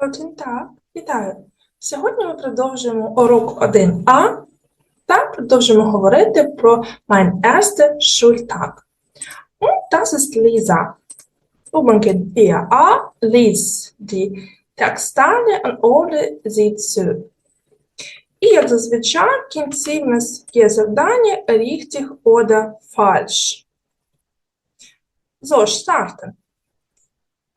Один так, вітаю. Сьогодні ми продовжуємо урок 1а та продовжуємо говорити про mein erster Schultag. Und das ist Lisa. Übrigens, wir A liest die Textteile und Ole sie zu. І, як зазвичай, в кінці в нас є завдання richtig oder falsch. So, starten.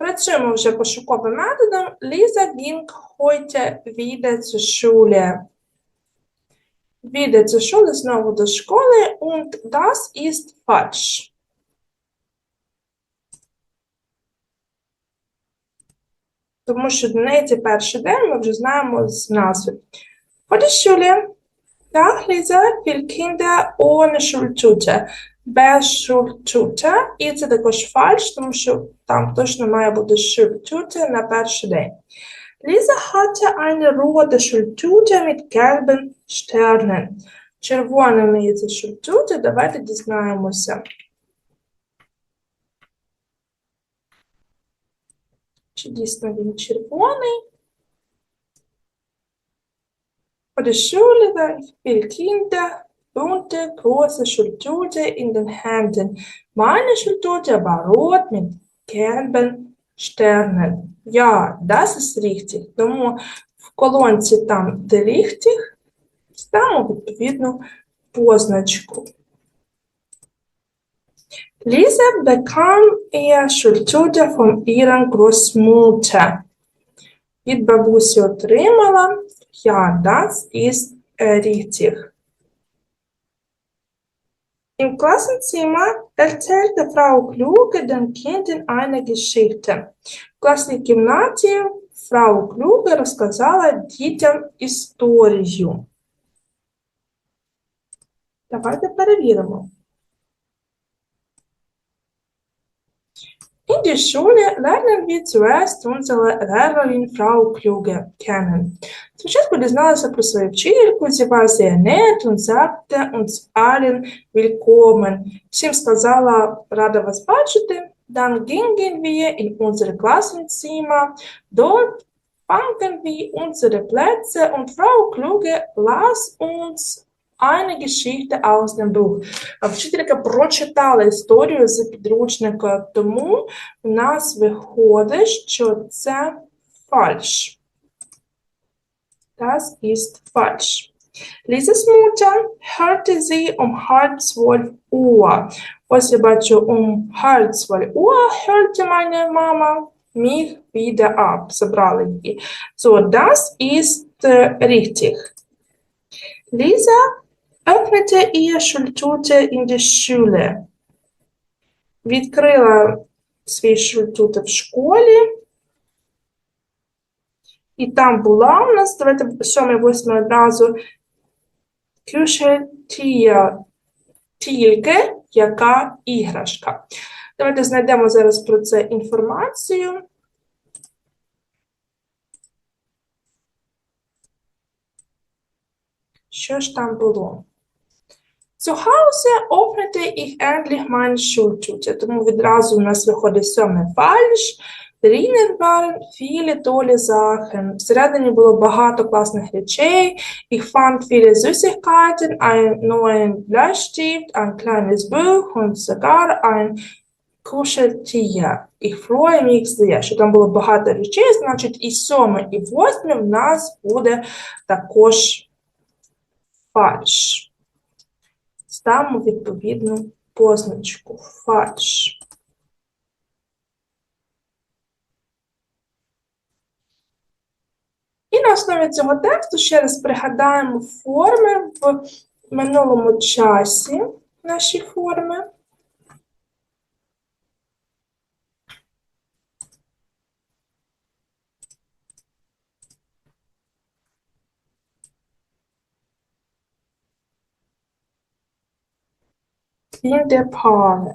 Працюємо вже пошуковим методом. Ліза ging heute wieder zur Schule. Wieder знову до школи, und das ist falsch. Тому що до неї це перший день, ми вже знаємо з назви. Der Schule, Tag, Lisa, viele Kinder ohne Schultüte. Schultüte. І це також фальш, тому що там точно має бути Schultüte на перший день. Lisa hatte eine rote Schultüte mit gelben Sternen. Червоними є це Schultüte, давайте дізнаємося. Чи дійсно він червоний? Vor der Schule Kinder, bunte, große Schultüte in den Händen. Meine Schultüte war rot mit gelben Sternen. Ja, das ist richtig. Тому в колонці там, де richtig, ставимо відповідну позначку. Lisa bekam ihr Schultüte von ihrer Großmutter. Від бабусі отримала Ja, das ist äh, richtig. Im Klassenzimmer erzählte Frau Kluge den Kindern eine Geschichte. В класній кімнаті Frau Kluge розказала дітям історію. Давайте перевіримо. In der Schule lernen wir zuerst unsere Lehrerin Frau Kluge kennen. Спочатку дізналися про свою вчительку, sie war sehr nett und sagte uns allen willkommen. Всім сказала, рада вас бачити. Dann gingen wir in unsere Klassenzimmer. Dort fanden wir unsere Plätze und Frau Kluge las uns eine Geschichte aus dem Buch. Вчителька прочитала історію з підручника, тому у нас виходить, що це фальш. Das ist falsch. Lises Mutter hörte sie um halb zwölf Uhr. Ось я бачу, um halb zwölf Uhr hörte meine Mama mich wieder ab. So, das ist äh, richtig. Lisa öffnete ihr Schultüte in der Schule. Відкрила свій шультуте в школі. І там була у нас, давайте сьомий, восьмий одразу, кюшетія, тільки яка іграшка. Давайте знайдемо зараз про це інформацію. Що ж там було? Zu Hause öffnete ich endlich meine Schultüte. Тому відразу у нас виходить сьоме фальш. Drinnen waren viele tolle Sachen. Всередині було багато класних речей. Ich fand viele Süßigkeiten, einen neuen Bleistift, ein kleines Buch und sogar ein Kuscheltier. Ich freue mich sehr. Що там було багато речей, значить і сьоме, і восьме в нас буде також фальш. Ставимо відповідну позначку фарш. І на основі цього тексту ще раз пригадаємо форми в минулому часі, наші форми. Finde пари.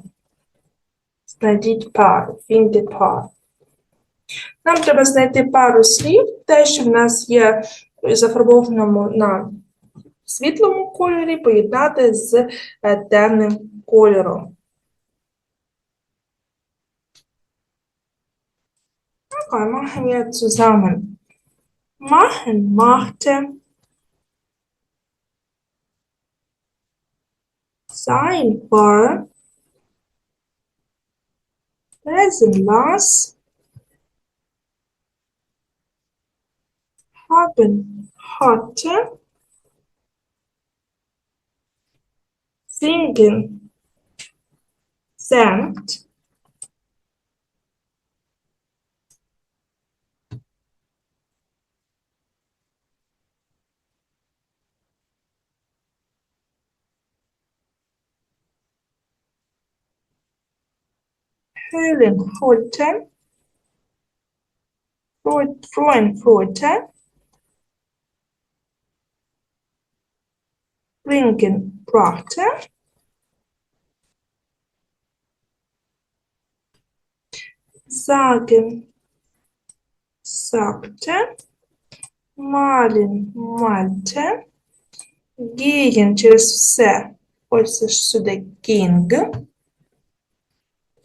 Знайдіть пари. Finde пари. Нам треба знайти пару слів, те, що в нас є зафарбованому на світлому кольорі, поєднати з е, темним кольором. Okay, machen wir zusammen. machen, machte, sign for present loss happen hotter singing sent. Höhlen, holten, freut, freuen, freute, brachte, sagen, sagte, malen, malte, gehen через все, ось сюди ging,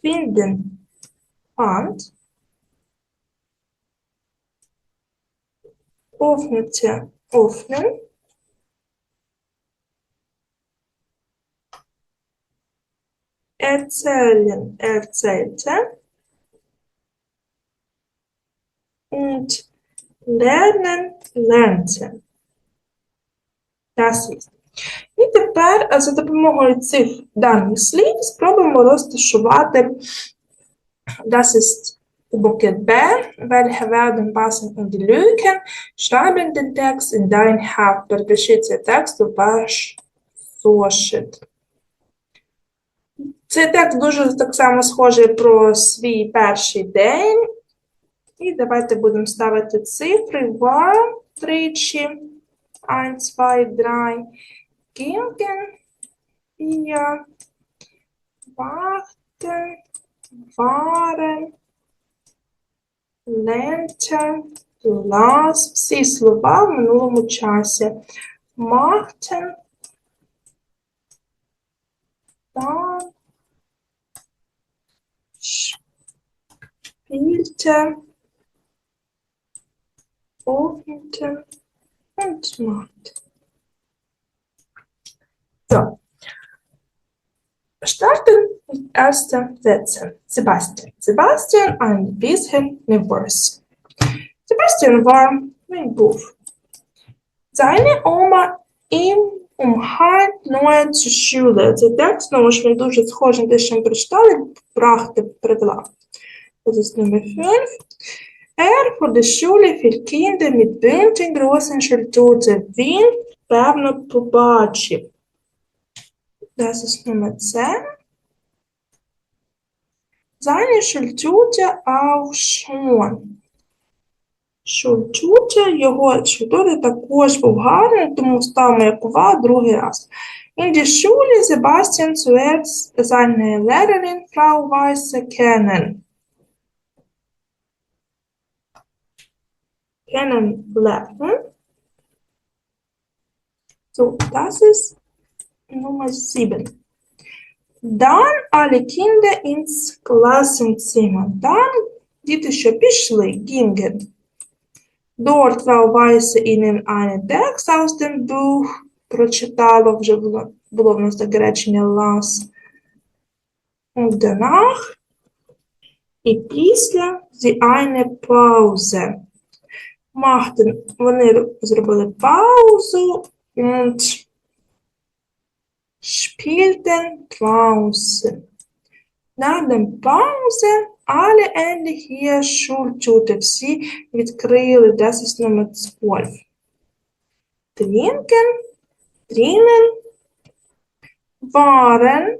finden, fand, öffnete, öffnen, erzählen, erzählte und lernen, lernte. Das ist. І тепер е, за допомогою цих даних слів спробуємо розташувати das ist Bucket B, welche werden passen in die Lücken. Schreiben den Text in dein Heft. Перепиши текст у ваш зошит. Цей текст дуже так само схожий про свій перший день. І давайте будемо ставити цифри war тричі. 1, 2, 3. Gingen wir warten, waren, lernten, las, всі слова в минулому часі. Machten, dann, spielte, öffnete und machte. So. Starten mit ersten Sätzen. Sebastian. Sebastian ein bisschen nervös. Sebastian war ein Buff. Seine Oma ihm um halb neun zur Schule. Цей текст, знову ж він дуже схожий те, що ми прочитали, переклад. Das ist Nummer 5. Er vor der Schule für Kinder mit bunten großen Schultüten. Він, певно, побачив. Nummer 10. Seine Schultüte auch schon. Шультюте, його шультюте також був гарний, тому ставимо як увагу другий раз. In der Schule Sebastian zuerst seine Lehrerin Frau Weiße kennen. Kennenlernen. So, das ist Nummer 7. Dann alle Kinder ins Klassenzimmer. Dann діти, що пішли, gingen. Dort war Weiße ihnen einen Text aus dem Buch. Прочитало, вже було, в нас таке речення las. Und. І після sie eine Pause. Machten, вони зробили паузу und spielten draußen. Nach der Pause alle Ende hier Schultüte mit Krille, das ist Nummer 12. Trinken, drinnen, waren,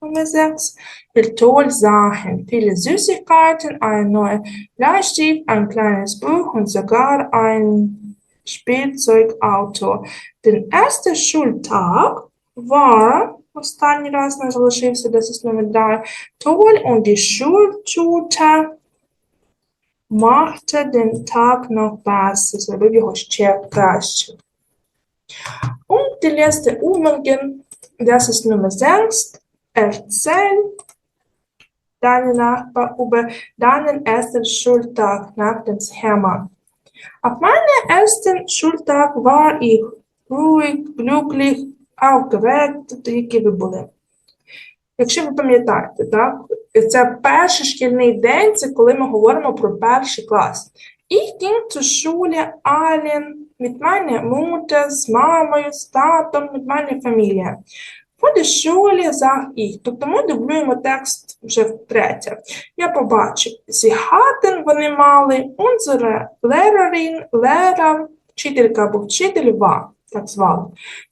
Nummer 6, Bildtoll Sachen, viele Süßigkeiten, ein neuer Bleistift, ein kleines Buch und sogar ein Spielzeugauto. Den ersten Schultag war, останній раз не залишився, das ist Nummer 3, toll und die Schultüte machte den Tag noch besser, зробив його ще краще. Und die letzte Übungen, das ist Nummer 6, erzähl deine Nachbar über deinen ersten Schultag nach dem Schema. Auf meinem ersten Schultag war ich ruhig, glücklich, тобто ви були. Якщо ви пам'ятаєте, так, це перший шкільний день, це коли ми говоримо про перший клас. Ich ging zur Schule allen mit meiner Mutter, з мамою, з татом, mit meiner Familie. Schule sah ich. Тобто ми дублюємо текст вже втретє. Я побачив, hatten, вони мали, unsere Lehrerin, Lehrer, вчителька або вчитель, war, так звали.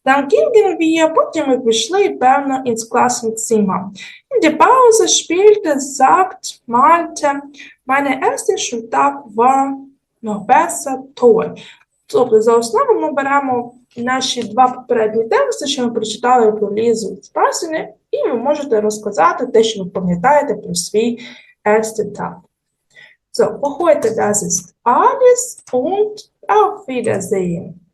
Dann gingen wir, потім ми пішли, певно, ins Klassenzimmer. In der Pause spielte, sagt, malte, meine erste Schultag war noch besser, toll. Тобто за основу ми беремо наші два попередні тексти, що ми прочитали про Лізу Спасіне, і ви можете розказати те, що ви пам'ятаєте про свій ersten Tag. So, heute das ist alles und auf Wiedersehen.